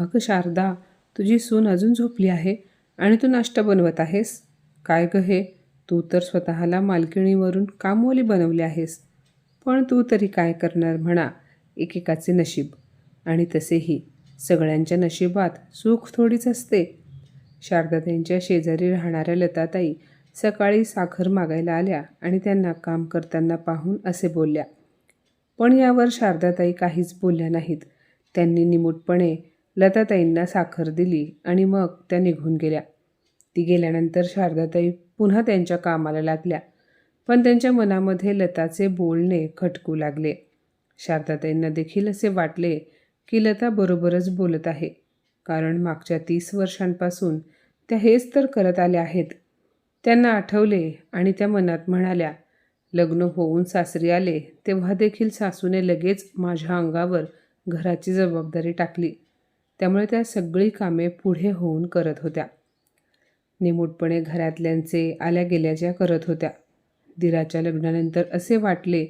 अगं शारदा तुझी सून अजून झोपली आहे आणि तू नाश्ता बनवत आहेस? काय गं हे? तू तर स्वतःला मालकिणीवरून कामवाली बनवली आहेस. पण तू तरी काय करणार म्हणा एकेकाचे नशीब. आणि तसेही सगळ्यांच्या नशिबात सुख थोडीच असते. शारदाताईंच्या शेजारी राहणाऱ्या लताताई सकाळी साखर मागायला आल्या आणि त्यांना काम करताना पाहून असे बोलल्या पण यावर शारदाताई काहीच बोलल्या नाहीत. त्यांनी निमूटपणे लताताईंना साखर दिली आणि मग त्या निघून गेल्या. ती गेल्यानंतर शारदाताई पुन्हा त्यांच्या कामाला लागल्या पण त्यांच्या मनामध्ये लताचे बोलणे खटकू लागले. शारदाताईंना देखील असे वाटले की लता बरोबरच बोलत आहे कारण मागच्या तीस वर्षांपासून त्या हेच तर करत आल्या आहेत. त्यांना आठवले आणि त्या मनात म्हणाल्या लग्न होऊन सासरी आले तेव्हा देखील सासूने लगेच माझ्या अंगावर घराची जबाबदारी टाकली. त्यामुळे त्या सगळी कामे पुढे होऊन करत होत्या. निमूटपणे घरातल्यांचे आल्या गेल्याच्या करत होत्या. दिराच्या लग्नानंतर असे वाटले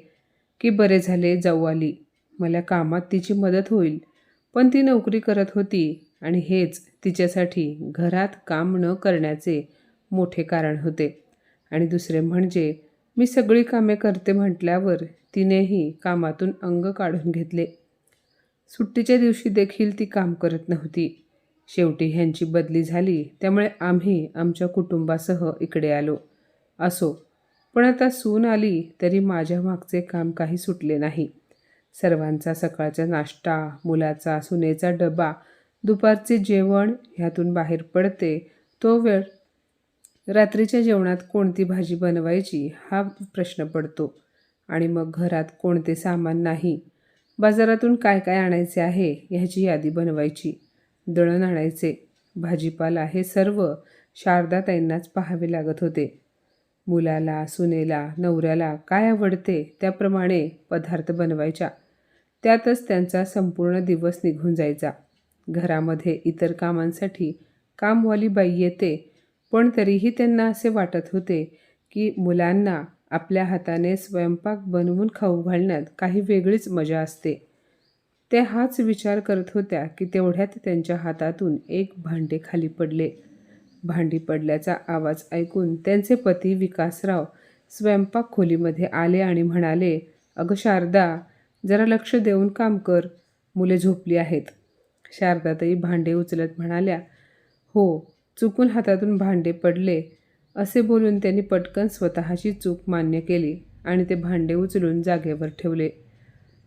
की बरे झाले जाऊ आली. मला कामात तिची मदत होईल पण ती नोकरी करत होती आणि हेच तिच्यासाठी घरात काम न करण्याचे मोठे कारण होते. आणि दुसरे म्हणजे मी सगळी कामे करते म्हटल्यावर तिनेही कामातून अंग काढून घेतले. सुट्टीच्या दिवशी देखील ती काम करत नव्हती. शेवटी ह्यांची बदली झाली त्यामुळे आम्ही आमच्या कुटुंबासह इकडे आलो. असो पण आता सून आली तरी माझ्या मागचे काम काही सुटले नाही. सर्वांचा सकाळचा नाश्ता मुलाचा सुनेचा डबा दुपारचे जेवण ह्यातून बाहेर पडते तो वेळ रात्रीच्या जेवणात कोणती भाजी बनवायची हा प्रश्न पडतो. आणि मग घरात कोणते सामान नाही बाजारातून काय काय आणायचे आहे ह्याची यादी बनवायची. दळण आणायचे. भाजीपाला हे सर्व. शारदाताईंनाच पाहावे लागत होते. मुलाला सुनेला नवऱ्याला काय आवडते त्याप्रमाणे पदार्थ बनवायच्या. त्यातच त्यांचा संपूर्ण दिवस निघून जायचा. घरामध्ये इतर कामांसाठी कामवाली बाई येते पण तरीही त्यांना असे वाटत होते की मुलांना आपल्या हाताने स्वयंपाक बनवून खाऊ घालण्यात काही वेगळीच मजा असते. त्या हाच विचार करत होत्या की तेवढ्यात त्यांच्या हातातून एक भांडे खाली पडले. भांडी पडल्याचा आवाज ऐकून त्यांचे पती विकासराव स्वयंपाक खोलीमध्ये आले आणि म्हणाले अगं शारदा जरा लक्ष देऊन काम कर. मुले झोपली आहेत. शारदाताई भांडे उचलत म्हणाल्या हो चुकून हातातून भांडे पडले. असे बोलून त्यांनी पटकन स्वतःची चूक मान्य केली आणि ते भांडे उचलून जागेवर ठेवले.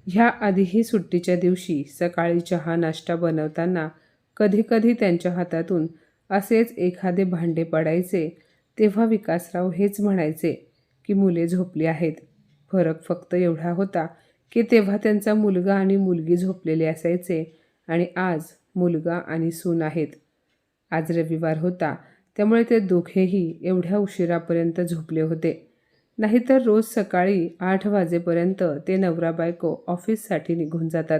ह्या आधीही सुट्टीच्या दिवशी सकाळी चहा नाश्ता बनवताना कधीकधी त्यांच्या हातातून असेच एखादे भांडे पडायचे तेव्हा विकासराव हेच म्हणायचे की मुले झोपली आहेत. फरक फक्त एवढा होता की तेव्हा त्यांचा मुलगा आणि मुलगी झोपलेले असायचे आणि आज मुलगा आणि सून आहेत. आज रविवार होता त्यामुळे ते दोघेही एवढ्या उशिरापर्यंत झोपले होते. नाहीतर रोज सकाळी आठ वाजेपर्यंत ते नवरा बायको ऑफिससाठी निघून जातात.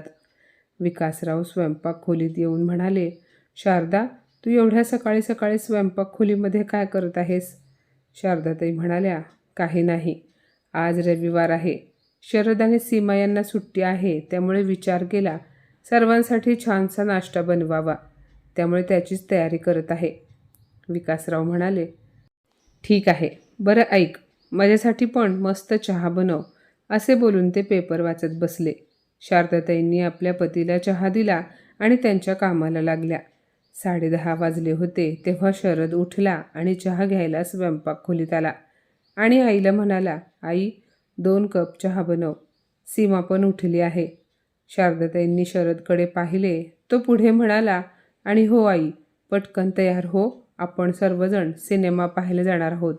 विकासराव स्वयंपाक खोलीत येऊन म्हणाले शारदा तू एवढ्या सकाळी सकाळी स्वयंपाक खोलीमध्ये काय करत आहेस? शारदाताई म्हणाल्या काही नाही. आज रविवार आहे. शरद आणि सीमा यांना सुट्टी आहे त्यामुळे विचार केला. सर्वांसाठी छानसा नाश्ता बनवावा. त्यामुळे त्याचीच तयारी करत आहे. विकासराव म्हणाले ठीक आहे बरं ऐक माझ्यासाठी पण मस्त चहा बनव असे बोलून ते पेपर वाचत बसले. शारदाताईंनी आपल्या पतीला चहा दिला आणि त्यांच्या कामाला लागल्या. साडेदहा वाजले होते तेव्हा शरद उठला आणि चहा घ्यायला स्वयंपाक खोलीत आला आणि आईला म्हणाला आई दोन कप चहा बनव सीमा पण उठली आहे. शारदाताईंनी शरदकडे पाहिले तो पुढे म्हणाला आणि हो आई पटकन तयार हो आपण सर्वजण सिनेमा पाहायला जाणार आहोत.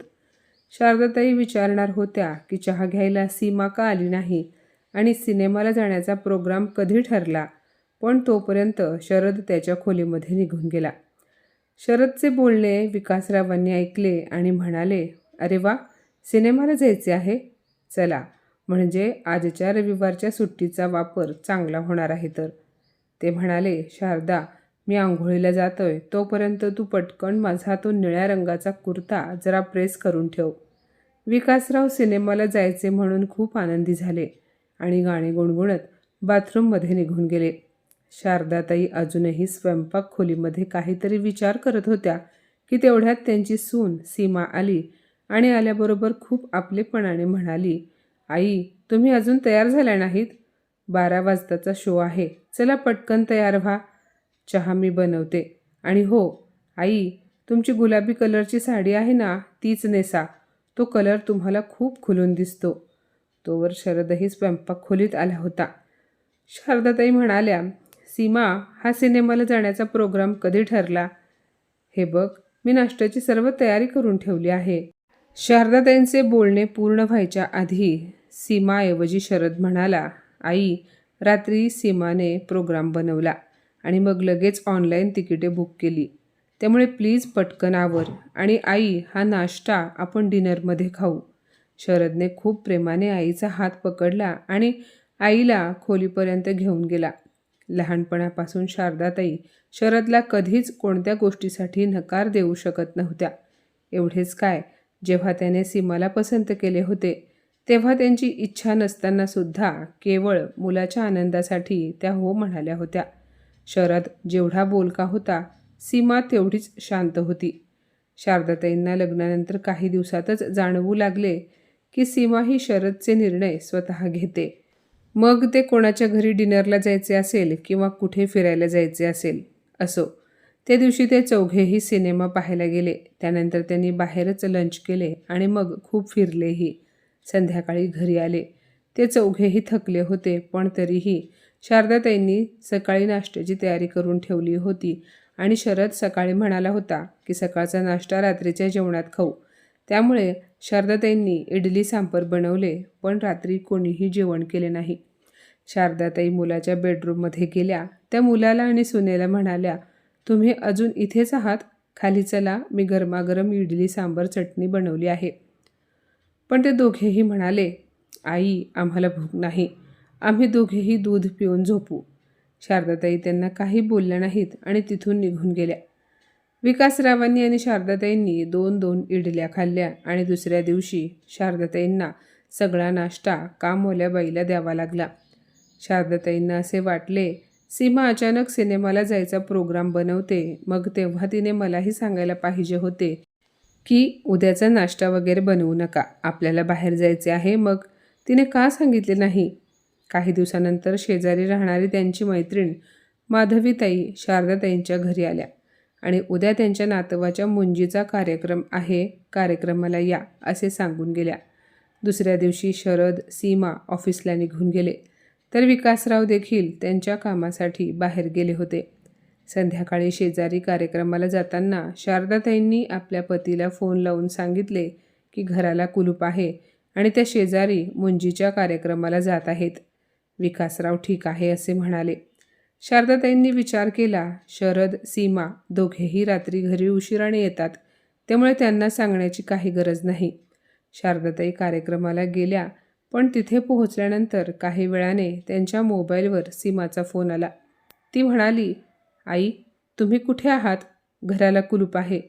शारदाताई विचारणार होत्या की चहा घ्यायला सीमा का आली नाही आणि सिनेमाला जाण्याचा प्रोग्राम कधी ठरला पण तोपर्यंत शरद त्याच्या खोलीमध्ये निघून गेला. शरदचे बोलणे विकासरावांनी ऐकले आणि म्हणाले अरे वा सिनेमाला जायचे आहे? चला म्हणजे आजच्या रविवारच्या सुट्टीचा वापर चांगला होणार आहे तर. ते म्हणाले शारदा मी आंघोळीला जातोय तोपर्यंत तू पटकन माझा तो निळ्या रंगाचा कुर्ता जरा प्रेस करून ठेव. विकासराव सिनेमाला जायचे म्हणून खूप आनंदी झाले आणि गाणे गुणगुणत बाथरूममध्ये निघून गेले. शारदाताई अजूनही स्वयंपाक खोलीमध्ये काहीतरी विचार करत होत्या की तेवढ्यात त्यांची सून सीमा आली आणि आल्याबरोबर खूप आपलेपणाने म्हणाली आई तुम्ही अजून तयार झाल्या नाहीत? बारा वाजताचा शो आहे. चला पटकन तयार व्हा. चहा मी बनवते. आणि हो आई तुमची गुलाबी कलरची साडी आहे ना तीच नेसा. तो कलर तुम्हाला खूप खुलून दिसतो. तोवर शरदही स्वयंपाक खोलीत आला होता. शारदाताई म्हणाल्या सीमा हा सिनेमाला जाण्याचा प्रोग्राम कधी ठरला? हे बघ मी नाश्त्याची सर्व तयारी करून ठेवली आहे. शारदाताईंचे बोलणे पूर्ण व्हायच्या आधी सीमाऐवजी शरद म्हणाला आई रात्री सीमाने प्रोग्राम बनवला. आणि मग लगेच ऑनलाईन तिकिटे बुक केली. त्यामुळे प्लीज पटकन आवर आणि आई हा नाश्ता आपण डिनरमध्ये खाऊ. शरदने खूप प्रेमाने आईचा हात पकडला आणि आईला खोलीपर्यंत घेऊन गेला. लहानपणापासून शारदाताई शरदला कधीच कोणत्या गोष्टीसाठी नकार देऊ शकत नव्हत्या. एवढेच काय जेव्हा त्याने सीमाला पसंत केले होते तेव्हा त्यांची इच्छा नसताना सुद्धा केवळ मुलाच्या आनंदासाठी त्या हो म्हणाल्या होत्या. शरद जेवढा बोलका होता सीमा तेवढीच शांत होती. शारदाताईंना लग्नानंतर काही दिवसातच जाणवू लागले की सीमा ही शरदचे निर्णय स्वतः घेते. मग ते कोणाच्या घरी डिनरला जायचे असेल किंवा कुठे फिरायला जायचे असेल असो. त्या दिवशी ते चौघेही सिनेमा पाहायला गेले. त्यानंतर त्यांनी बाहेरच लंच केले आणि मग खूप फिरलेही. संध्याकाळी घरी आले. ते चौघेही थकले होते पण तरीही शारदाताईंनी सकाळी नाश्त्याची तयारी करून ठेवली होती आणि शरद सकाळी म्हणाला होता की सकाळचा नाश्ता रात्रीच्या जेवणात खाऊ. त्यामुळे शारदाताईंनी इडली सांपर बनवले पण रात्री कोणीही जेवण केले नाही. शारदाताई मुलाच्या बेडरूममध्ये गेल्या. त्या मुलाला आणि सुनेला म्हणाल्या तुम्ही अजून इथेच आहात? खाली चला मी गरमागरम इडली सांबर चटणी बनवली आहे. पण ते दोघेही म्हणाले आई आम्हाला भूक नाही. आम्ही दोघेही दूध पिऊन झोपू. शारदाताई त्यांना काही बोलल्या नाहीत आणि तिथून निघून गेल्या. विकासरावांनी आणि शारदाताईंनी दोन दोन इडल्या खाल्ल्या आणि दुसऱ्या दिवशी शारदाताईंना सगळा नाश्ता कामवाल्या बाईला द्यावा लागला. शारदाताईंना असे वाटले सीमा अचानक सिनेमाला जायचा प्रोग्राम बनवते मग तेव्हा तिने मलाही सांगायला पाहिजे होते की उद्याचा नाश्ता वगैरे बनवू नका आपल्याला बाहेर जायचे आहे मग तिने का सांगितले नाही? काही दिवसानंतर शेजारी राहणारी त्यांची मैत्रीण माधवीताई शारदाताईंच्या घरी आल्या. आणि उद्या त्यांच्या नातवाच्या मुंजीचा कार्यक्रम आहे कार्यक्रमाला या असे सांगून गेल्या. दुसऱ्या दिवशी शरद सीमा ऑफिसला निघून गेले. तर विकासराव देखील त्यांच्या कामासाठी बाहेर गेले होते. संध्याकाळी शेजारी कार्यक्रमाला जाताना शारदाताईंनी आपल्या पतीला फोन लावून सांगितले की घराला कुलूप आहे आणि त्या शेजारी मुंजीच्या कार्यक्रमाला जात आहेत. विकासराव ठीक आहे असे म्हणाले. शारदाताईंनी विचार केला शरद सीमा दोघेही रात्री घरी उशिराने येतात त्यामुळे त्यांना सांगण्याची काही गरज नाही. शारदाताई कार्यक्रमाला गेल्या पण तिथे पोहोचल्यानंतर काही वेळाने त्यांच्या मोबाईलवर सीमाचा फोन आला. ती म्हणाली आई तुम्ही कुठे आहात? घराला कुलूप आहे.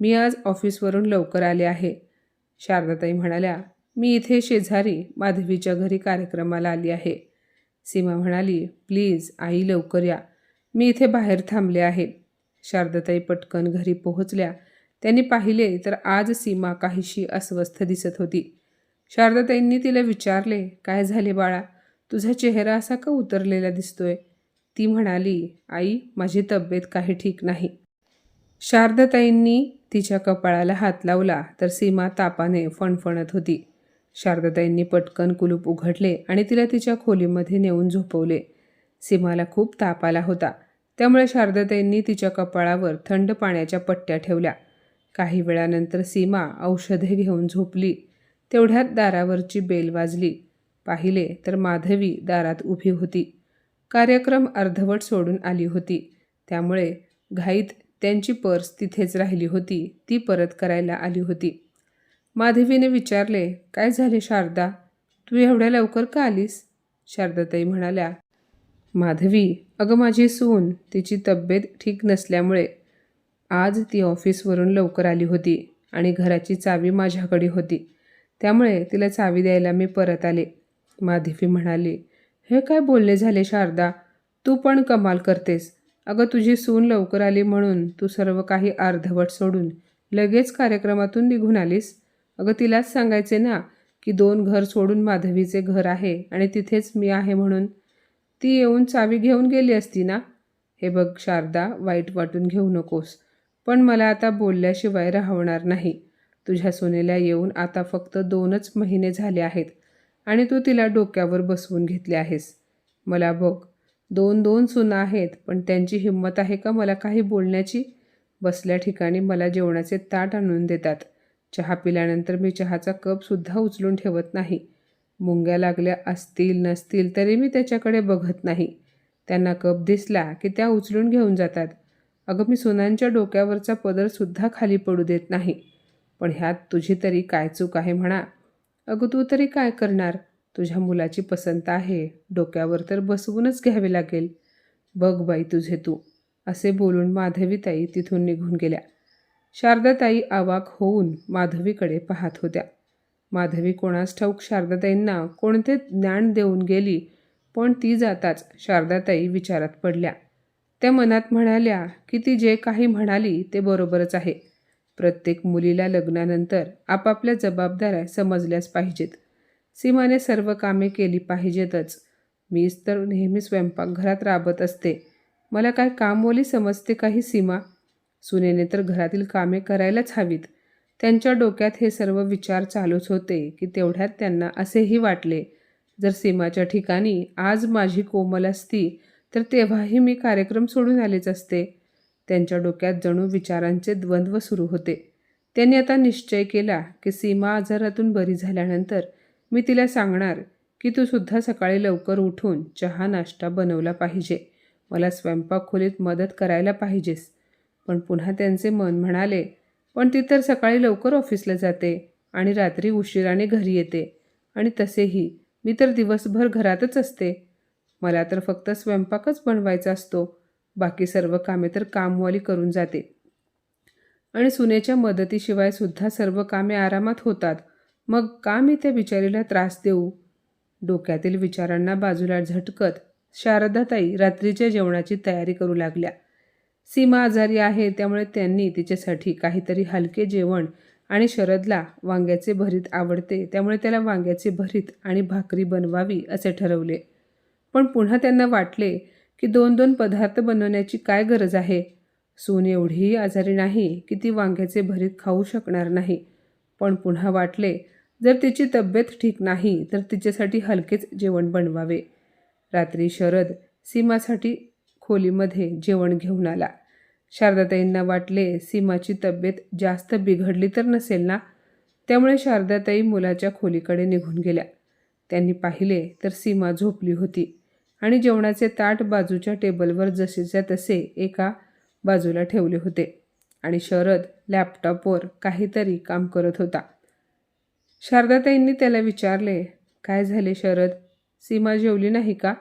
मी आज ऑफिसवरून लवकर आले आहे. शारदाताई म्हणाल्या मी इथे शेजारी माधवीच्या घरी कार्यक्रमाला आली आहे. सीमा म्हणाली प्लीज आई लवकर या. मी इथे बाहेर थांबले आहे. शारदाताई पटकन घरी पोहोचल्या. त्यांनी पाहिले तर आज सीमा काहीशी अस्वस्थ दिसत होती. शारदाताईंनी तिला विचारले काय झाले बाळा? तुझा चेहरा असा का उतरलेला दिसतोय? ती म्हणाली आई माझी तब्येत काही ठीक नाही. शारदाताईंनी तिच्या कपाळाला हात लावला तर सीमा तापाने फणफणत होती. शारदाताईंनी पटकन कुलूप उघडले आणि तिला तिच्या खोलीमध्ये नेऊन झोपवले. सीमाला खूप ताप आला होता. त्यामुळे शारदाताईंनी तिच्या कपाळावर थंड पाण्याच्या पट्ट्या ठेवल्या. काही वेळानंतर सीमा औषधे घेऊन झोपली. तेवढ्यात दारावरची बेल वाजली. पाहिले तर माधवी दारात उभी होती. कार्यक्रम अर्धवट सोडून आली होती. त्यामुळे घाईत त्यांची पर्स तिथेच राहिली होती. ती परत करायला आली होती. माधवीने विचारले काय झाले शारदा? तू एवढ्या लवकर का आलीस? शारदाताई म्हणाल्या माधवी अगं माझी सून तिची तब्येत ठीक नसल्यामुळे आज ती ऑफिसवरून लवकर आली होती आणि घराची चावी माझ्याकडे होती. त्यामुळे तिला चावी द्यायला मी परत आले. माधवी म्हणाली हे काय बोलणे झाले शारदा? तू पण कमाल करतेस. अगं तुझी सून लवकर आली म्हणून तू सर्व काही अर्धवट सोडून लगेच कार्यक्रमातून निघून आलीस. अगं तिलाच सांगायचे ना की दोन घर सोडून माधवीचे घर आहे आणि तिथेच मी आहे म्हणून. ती येऊन चावी घेऊन गेली असती ना? हे बघ शारदा वाईट वाटून घेऊ नकोस. पण मला आता बोलल्याशिवाय राहणार नाही. तुझ्या सुनेला येऊन आता फक्त दोनच महिने झाले आहेत आणि तू तिला डोक्यावर बसवून घेतले आहेस. मला बघ दोन दोन सुना आहेत पण त्यांची हिंमत आहे का मला काही बोलण्याची? बसल्या ठिकाणी मला जेवणाचे ताट आणून देतात. चहा पिल्यानंतर मी चहाचा कपसुद्धा उचलून ठेवत नाही. मुंग्या लागल्या असतील नसतील तरी मी त्याच्याकडे बघत नाही. त्यांना कप दिसला की त्या उचलून घेऊन जातात. अगं मी सुनांच्या डोक्यावरचा पदरसुद्धा खाली पडू देत नाही. पण ह्यात तुझी तरी काय चूक आहे म्हणा. अगं तू तरी काय करणार? तुझ्या मुलाची पसंत आहे. डोक्यावर तर बसवूनच घ्यावे लागेल. बघ बाई तुझे तू. असे बोलून माधवीताई तिथून निघून गेल्या. शारदाताई अवाक होऊन माधवीकडे पाहत होत्या. माधवी कोणास ठाऊक शारदाताईंना कोणते ज्ञान देऊन गेली पण ती जाताच शारदाताई विचारात पडल्या. त्या मनात म्हणाल्या की ती जे काही म्हणाली ते बरोबरच आहे. प्रत्येक मुलीला लग्नानंतर आपापल्या जबाबदाऱ्या समजल्याच पाहिजेत. सीमाने सर्व कामे केली पाहिजेतच. मीच तर नेहमी स्वयंपाकघरात राबत असते. मला काय कामवली समजते काही सीमा? सुनेने तर घरातील कामे करायलाच हवीत. त्यांच्या डोक्यात हे सर्व विचार चालूच होते की तेवढ्यात त्यांना असेही वाटले जर सीमाच्या ठिकाणी आज माझी कोमल असती तर तेव्हाही मी कार्यक्रम सोडून आलेच असते. त्यांच्या डोक्यात जणू विचारांचे द्वंद्व सुरू होते. त्यांनी आता निश्चय केला की सीमा आजारातून बरी झाल्यानंतर मी तिला सांगणार की तू सुद्धा सकाळी लवकर उठून चहा नाश्ता बनवला पाहिजे. मला स्वयंपाक खोलीत मदत करायला पाहिजेस. पण पुन्हा त्यांचे मन म्हणाले पण ती तर सकाळी लवकर ऑफिसला जाते आणि रात्री उशिराने घरी येते आणि तसेही मी तर दिवसभर घरातच असते. मला तर फक्त स्वयंपाकच बनवायचा असतो. बाकी सर्व कामे तर कामवाली करून जाते. आणि सुनेच्या मदतीशिवाय सुद्धा सर्व कामे आरामात होतात. मग का मी त्या बिचारीला त्रास देऊ? डोक्यातील विचारांना बाजूला झटकत शारदाताई रात्रीच्या जेवणाची तयारी करू लागल्या. सीमा आजारी आहे त्यामुळे त्यांनी तिच्यासाठी काहीतरी हलके जेवण आणि शरदला वांग्याचे भरीत आवडते त्यामुळे त्याला वांग्याचे भरीत आणि भाकरी बनवावी असे ठरवले. पण पुन्हा त्यांना वाटले की दोन दोन पदार्थ बनवण्याची काय गरज आहे? सून एवढीही आजारी नाही की ती वांग्याचे भरीत खाऊ शकणार नाही. पण पुन्हा वाटले जर तिची तब्येत ठीक नाही तर तिच्यासाठी हलकेच जेवण बनवावे. रात्री शरद सीमासाठी खोलीमध्ये जेवण घेऊन आला. शारदाताईंना वाटले सीमाची तब्येत जास्त बिघडली तर नसेल ना? त्यामुळे शारदाताई मुलाच्या खोलीकडे निघून गेल्या. त्यांनी पाहिले तर सीमा झोपली होती आणि जेवणाचे ताट बाजूच्या टेबलवर जसेच्या तसे एका बाजूला ठेवले होते आणि शरद लॅपटॉपवर काहीतरी काम करत होता. शारदाताईंनी त्याला विचारले काय झाले शरद? सीमा जेवली नाही का?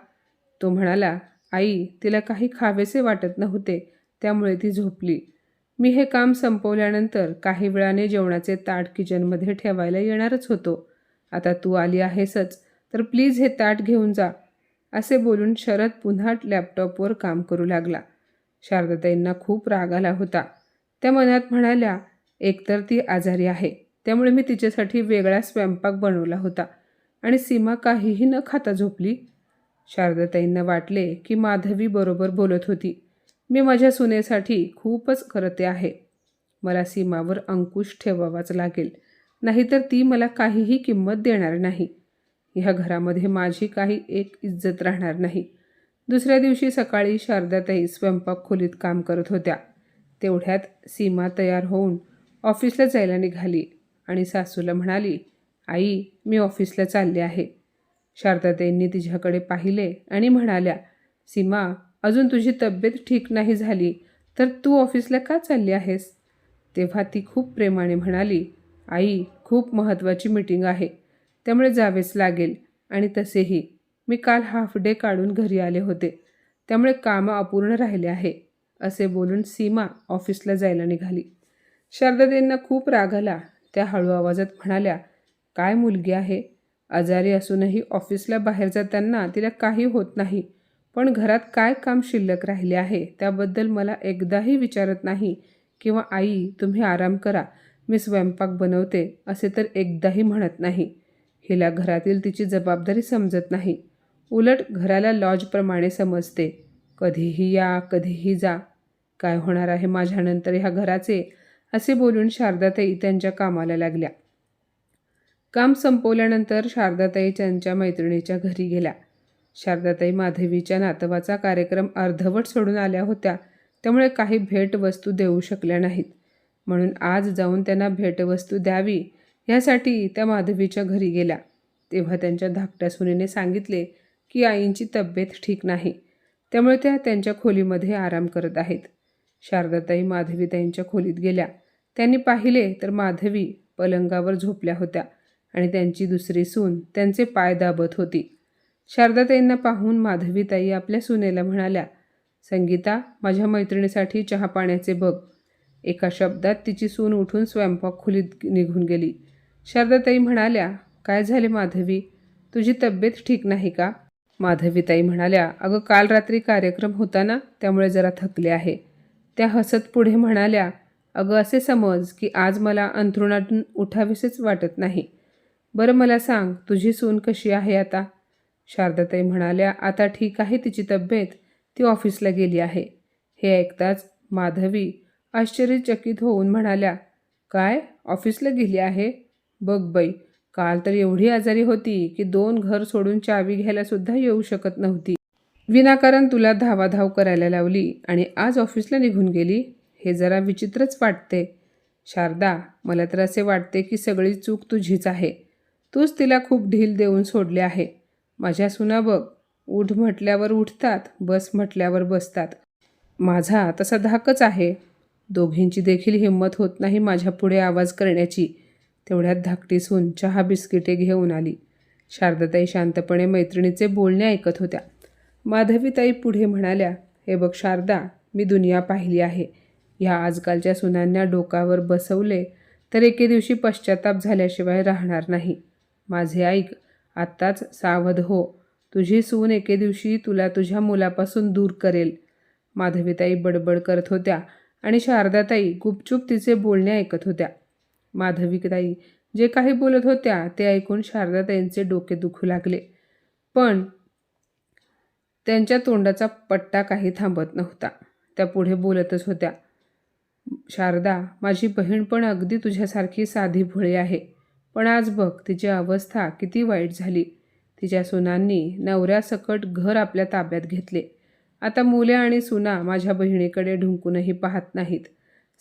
तो म्हणाला आई तिला काही खावेसे वाटत नव्हते. त्यामुळे ती झोपली. मी हे काम संपवल्यानंतर काही वेळाने जेवणाचे ताट किचनमध्ये ठेवायला येणारच होतो. आता तू आली आहेसच तर प्लीज हे ताट घेऊन जा असे बोलून शरद पुन्हा लॅपटॉपवर काम करू लागला. शारदाताईंना खूप राग आला होता. त्या मनात म्हणाल्या एकतर ती आजारी आहे त्यामुळे मी तिच्यासाठी वेगळा स्वयंपाक बनवला होता. आणि सीमा काहीही न खाता झोपली. शारदाताईंना वाटले की माधवी बरोबर बोलत होती. मी माझ्या सुनेसाठी खूपच करते आहे. मला सीमावर अंकुश ठेवावाच लागेल. नाहीतर ती मला काहीही किंमत देणार नाही. ह्या घरामध्ये माझी काही एक इज्जत राहणार नाही. दुसऱ्या दिवशी सकाळी शारदाताई स्वयंपाक खोलीत काम करत होत्या. तेवढ्यात सीमा तयार होऊन ऑफिसला जायला निघाली आणि सासूला म्हणाली आई मी ऑफिसला चालले आहे. शारदाताईंनी तिच्याकडे पाहिले आणि म्हणाल्या सीमा अजून तुझी तब्येत ठीक नाही झाली तर तू ऑफिसला का चालली आहेस? तेव्हा ती खूप प्रेमाने म्हणाली आई खूप महत्त्वाची मीटिंग आहे. त्यामुळे जावेच लागेल. आणि तसेही. मी काल हाफ डे काढून घरी आले होते. त्यामुळे कामं अपूर्ण राहिले आहे असे बोलून सीमा ऑफिसला जायला निघाली. शारदादेंना खूप राग आला. त्या हळू आवाजात म्हणाल्या काय मुलगी आहे? आजारी असूनही ऑफिसला बाहेर जाताना तिला काही होत नाही. पण घरात काय काम शिल्लक राहिले आहे त्याबद्दल मला एकदाही विचारत नाही किंवा आई तुम्ही आराम करा मी स्वयंपाक बनवते असे तर एकदाही म्हणत नाही. हिला घरातील तिची जबाबदारी समजत नाही. उलट घराला लॉजप्रमाणे समजते. कधीही या कधीही जा. काय होणार आहे माझ्यानंतर ह्या घराचे? असे बोलून शारदाताई त्यांच्या कामाला लागल्या. काम संपवल्यानंतर शारदाताई त्यांच्या मैत्रिणीच्या घरी गेल्या. शारदाताई माधवीच्या नातवाचा कार्यक्रम अर्धवट सोडून आल्या होत्या त्यामुळे काही भेटवस्तू देऊ शकल्या नाहीत. म्हणून आज जाऊन त्यांना भेटवस्तू द्यावी यासाठी त्या माधवीच्या घरी गेल्या. तेव्हा त्यांच्या धाकट्या सुनेने सांगितले की आईंची तब्येत ठीक नाही त्यामुळे त्या त्यांच्या खोलीमध्ये आराम करत आहेत. शारदाताई माधवीताईंच्या खोलीत गेल्या. त्यांनी पाहिले तर माधवी पलंगावर झोपल्या होत्या आणि त्यांची दुसरी सून त्यांचे पाय दाबत होती. शारदाताईंना पाहून माधवीताई आपल्या सुनेला म्हणाल्या संगीता माझ्या मैत्रिणीसाठी चहा पाण्याचे बघ. एका शब्दात तिची सून उठून स्वयंपाक खोलीत निघून गेली. शारदाताई म्हणाल्या काय झाले माधवी? तुझी तब्येत ठीक नाही का? माधवीताई म्हणाल्या अगं काल रात्री कार्यक्रम होता ना त्यामुळे जरा थकले आहे. त्या हसत पुढे म्हणाल्या अगं असे समज की आज मला अंथरुणातून उठावेसेच वाटत नाही. बरं मला सांग तुझी सून कशी आहे आता? शारदाताई म्हणाल्या आता ठीक आहे तिची तब्येत. ती ऑफिसला गेली आहे. हे ऐकताच माधवी आश्चर्यचकित होऊन म्हणाल्या काय? ऑफिसला गेली आहे? बघ बाई काल तर एवढी आजारी होती की दोन घर सोडून चावी घ्यायला सुद्धा येऊ शकत नव्हती. विनाकारण तुला धावाधाव करायला लावली आणि आज ऑफिसला निघून गेली? हे जरा विचित्रच वाटते. शारदा मला तर असे वाटते की सगळी चूक तुझीच आहे. तूच तिला खूप ढील देऊन सोडले आहे. माझ्या सुना बघ. उठ म्हटल्यावर उठतात बस म्हटल्यावर बसतात. माझा तसा धाकच आहे. दोघींची देखील हिंमत होत नाही माझ्या पुढे आवाज करण्याची. तेवढ्यात धाकटी सून चहा बिस्किटे घेऊन आली. शारदाताई शांतपणे मैत्रिणीचे बोलणे ऐकत होत्या. माधवीताई पुढे म्हणाल्या हे बघ शारदा मी दुनिया पाहिली आहे. ह्या आजकालच्या सुनांना डोकावर बसवले तर एके दिवशी पश्चाताप झाल्याशिवाय राहणार नाही. माझे ऐक आत्ताच सावध हो. तुझी सून एके दिवशी तुला तुझ्या मुलापासून दूर करेल. माधवीताई बडबड करत होत्या आणि शारदाताई गुपचूप तिचे बोलणे ऐकत होत्या. माधवीताई जे काही बोलत होत्या ते ऐकून शारदाताईंचे डोके दुखू लागले. पण त्यांच्या तोंडाचा पट्टा काही थांबत नव्हता. त्या पुढे बोलतच होत्या शारदा माझी बहीण पण अगदी तुझ्यासारखी साधी भोळी आहे. पण आज बघ तिची अवस्था किती वाईट झाली. तिच्या सुनांनी नवऱ्यासकट घर आपल्या ताब्यात घेतले. आता मुले आणि सुना माझ्या बहिणीकडे ढुंकूनही पाहत नाहीत.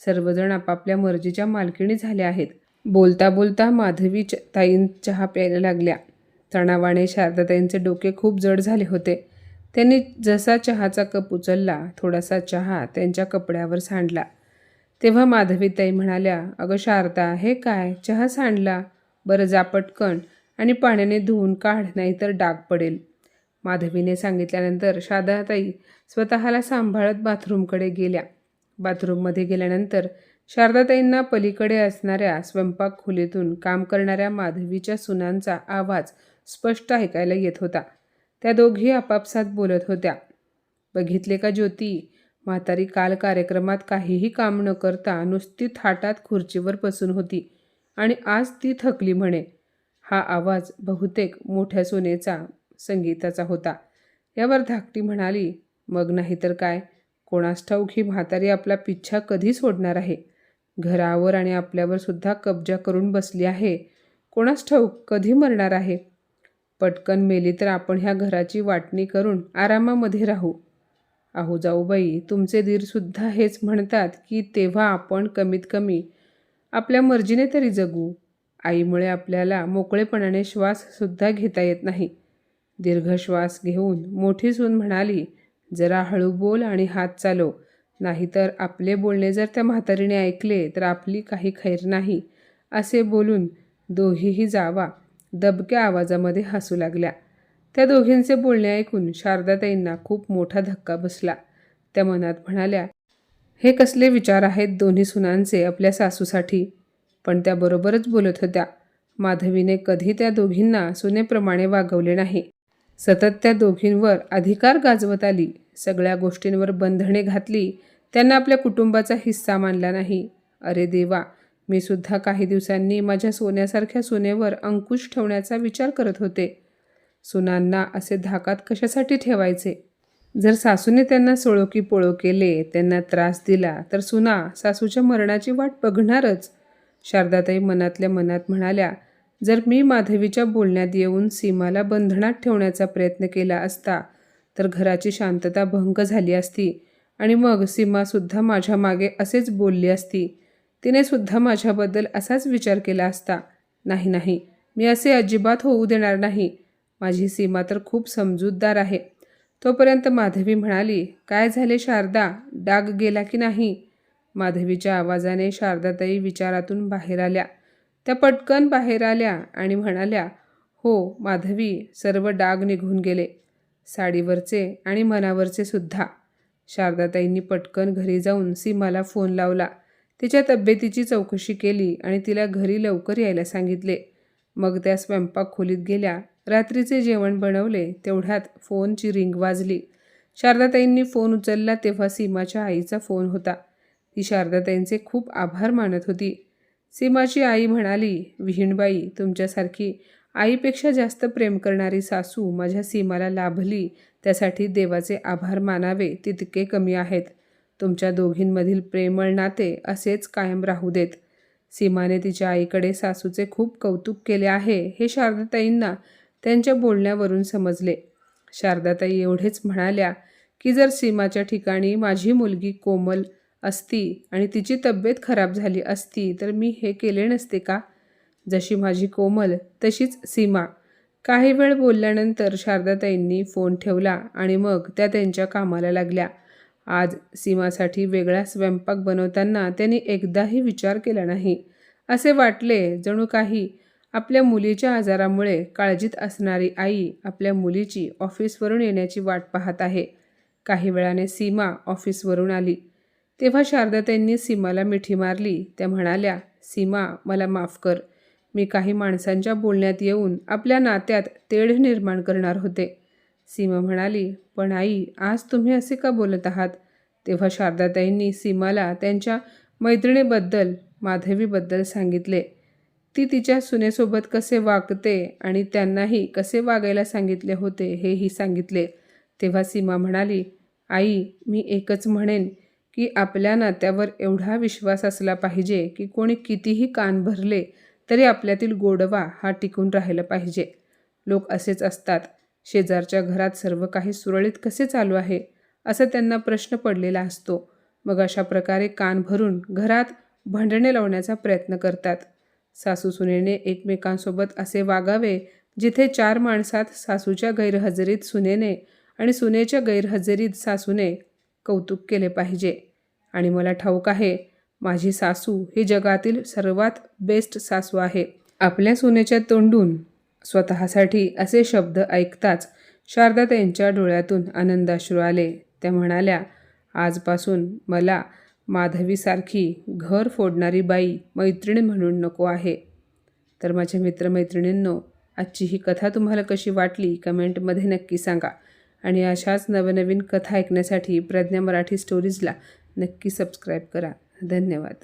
सर्वजण आपापल्या मर्जीच्या मालकिणी झाल्या आहेत. बोलता बोलता माधवी च- ताईं चहा प्यायला लागल्या. तणावाने शारदाताईंचे डोके खूप जड झाले होते. त्यांनी जसा चहाचा कप उचलला थोडासा चहा त्यांच्या कपड्यावर सांडला. तेव्हा माधवीताई म्हणाल्या अगं शारदा हे काय? चहा सांडला? बरं जा पटकन आणि पाण्याने धुवून काढ नाहीतर डाग पडेल. माधवीने सांगितल्यानंतर शारदाताई स्वतःला सांभाळत बाथरूमकडे गेल्या. बाथरूममध्ये गेल्यानंतर शारदाताईंना पलीकडे असणाऱ्या स्वयंपाक खोलीतून काम करणाऱ्या माधवीच्या सुनांचा आवाज स्पष्ट ऐकायला येत होता. त्या दोघी आपापसात बोलत होत्या. बघितले का ज्योती म्हातारी काल कार्यक्रमात काहीही काम न करता नुसती थाटात खुर्चीवर बसून होती. आणि आज ती थकली म्हणे. हा आवाज बहुतेक मोठ्या सोनेचा संगीताचा होता. यावर धाकटी म्हणाली मग नाही तर काय? कोणास ठाऊक ही म्हातारी आपला पिच्छा कधी सोडणार आहे? घरावर आणि आपल्यावर सुद्धा कब्जा करून बसली आहे. कोणास ठाऊक कधी मरणार आहे? पटकन मेली तर आपण ह्या घराची वाटणी करून आरामामध्ये राहू. अहो जाऊबाई तुमचे दीरसुद्धा हेच म्हणतात की तेव्हा आपण कमीत कमी आपल्या मर्जीने तरी जगू. आईमुळे आपल्याला मोकळेपणाने श्वाससुद्धा घेता येत नाही. दीर्घ श्वास घेऊन मोठी सून म्हणाली जरा हळू बोल आणि हात चालव नाहीतर आपले बोलणे जर त्या म्हातारीने ऐकले तर आपली काही खैर नाही. असे बोलून दोघीही जावा दबक्या आवाजामध्ये हसू लागल्या. त्या दोघींचे बोलणे ऐकून शारदाताईंना खूप मोठा धक्का बसला. त्या मनात म्हणाल्या हे कसले विचार आहेत दोन्ही सुनांचे आपल्या सासूसाठी? पण त्याबरोबरच बोलत होत्या. माधवीने कधी त्या दोघींना सुनेप्रमाणे वागवले नाही. सतत त्या दोघींवर अधिकार गाजवत आली. सगळ्या गोष्टींवर बंधने घातली. त्यांना आपल्या कुटुंबाचा हिस्सा मानला नाही. अरे देवा मी सुद्धा काही दिवसांनी माझ्या सोन्यासारख्या सुनेवर अंकुश ठेवण्याचा विचार करत होते. सुनांना असे धाकात कशासाठी ठेवायचे? जर सासूने त्यांना सोळोकी पोळो केले त्यांना त्रास दिला तर सुना सासूच्या मरणाची वाट बघणारच. शारदाताई मनातल्या मनात म्हणाल्या जर मी माधवीच्या बोलण्यात येऊन सीमाला बंधनात ठेवण्याचा प्रयत्न केला असता तर घराची शांतता भंग झाली असती आणि मग सीमासुद्धा माझ्या मागे असेच बोलली असती. तिने सुद्धा माझ्याबद्दल असाच विचार केला असता. नाही नाही मी असे अजिबात होऊ देणार नाही. माझी सीमा तर खूप समजूतदार आहे. तोपर्यंत माधवी म्हणाली काय झाले शारदा? डाग गेला की नाही? माधवीच्या आवाजाने शारदाताई विचारातून बाहेर आल्या. त्या पटकन बाहेर आल्या आणि म्हणाल्या हो माधवी सर्व डाग निघून गेले साडीवरचे आणि मनावरचे सुद्धा. शारदाताईंनी पटकन घरी जाऊन सीमाला फोन लावला. तिच्या तब्येतीची चौकशी केली आणि तिला घरी लवकर यायला सांगितले. मग त्या स्वयंपाक खोलीत गेल्या. रात्रीचे जेवण बनवले तेवढ्यात फोनची रिंग वाजली. शारदाताईंनी फोन उचलला तेव्हा सीमाच्या आईचा फोन होता. ती शारदाताईंचे खूप आभार मानत होती. सीमाची आई म्हणाली विहीणबाई तुमच्यासारखी आईपेक्षा जास्त प्रेम करणारी सासू माझ्या सीमाला लाभली. त्यासाठी देवाचे आभार मानावे तितके कमी आहेत. तुमच्या दोघींमधील प्रेमळ नाते असेच कायम राहू देत. सीमाने तिच्या आईकडे सासूचे खूप कौतुक केले आहे हे शारदाताईंना त्यांच्या बोलण्यावरून समजले. शारदाताई एवढेच म्हणाल्या की जर सीमाच्या ठिकाणी माझी मुलगी कोमल असती आणि तिची तब्येत खराब झाली असती तर मी हे केले नसते का? जशी माझी कोमल तशीच सीमा. काही वेळ बोलल्यानंतर शारदाताईंनी फोन ठेवला आणि मग त्या त्यांच्या कामाला लागल्या. आज सीमासाठी वेगळा स्वयंपाक बनवताना त्यांनी एकदाही विचार केला नाही. असे वाटले जणू काही आपल्या मुलीच्या आजारामुळे काळजीत असणारी आई आपल्या मुलीची ऑफिसवरून येण्याची वाट पाहत आहे. काही वेळाने सीमा ऑफिसवरून आली. तेव्हा शारदाताईंनी सीमाला मिठी मारली. त्या म्हणाल्या सीमा मला माफ कर. मी काही माणसांच्या बोलण्यात येऊन आपल्या नात्यात तेढ निर्माण करणार होते. सीमा म्हणाली पण आई आज तुम्ही असे का बोलत आहात? तेव्हा शारदाताईंनी सीमाला त्यांच्या मैत्रिणीबद्दल माधवीबद्दल सांगितले. ती तिच्या सुनेसोबत कसे वागते आणि त्यांनाही कसे वागायला सांगितले होते हेही सांगितले. तेव्हा सीमा म्हणाली आई मी एकच म्हणेन की आपल्या नात्यावर एवढा विश्वास असला पाहिजे की कोणी कितीही कान भरले तरी आपल्यातील गोडवा हा टिकून राहिला पाहिजे. लोक असेच असतात. शेजारच्या घरात सर्व काही सुरळीत कसे चालू आहे असा त्यांना प्रश्न पडलेला असतो. मग अशा प्रकारे कान भरून घरात भांडणे लावण्याचा प्रयत्न करतात. सासू सुनेने एकमेकांसोबत असे वागावे जिथे चार माणसात सासूच्या गैरहजेरीत सुनेने आणि सुनेच्या गैरहजेरीत सासूने कौतुक केले पाहिजे. आणि मला ठाऊक आहे माझी सासू ही जगातील सर्वात बेस्ट सासू आहे. आपल्या सुनेच्या तोंडून स्वतःसाठी असे शब्द ऐकताच शारदा त्यांच्या डोळ्यातून आनंदाश्रू आले. त्या म्हणाल्या आजपासून मला माधवीसारखी घर फोडणारी बाई मैत्रीण म्हणून नको आहे. तर माझ्या मित्रमैत्रिणींनो आजची ही कथा तुम्हाला कशी वाटली कमेंटमध्ये नक्की सांगा. आणि अशाच नवनवीन कथा ऐकण्यासाठी प्रज्ञा मराठी स्टोरीजला नक्की सबस्क्राईब करा. धन्यवाद.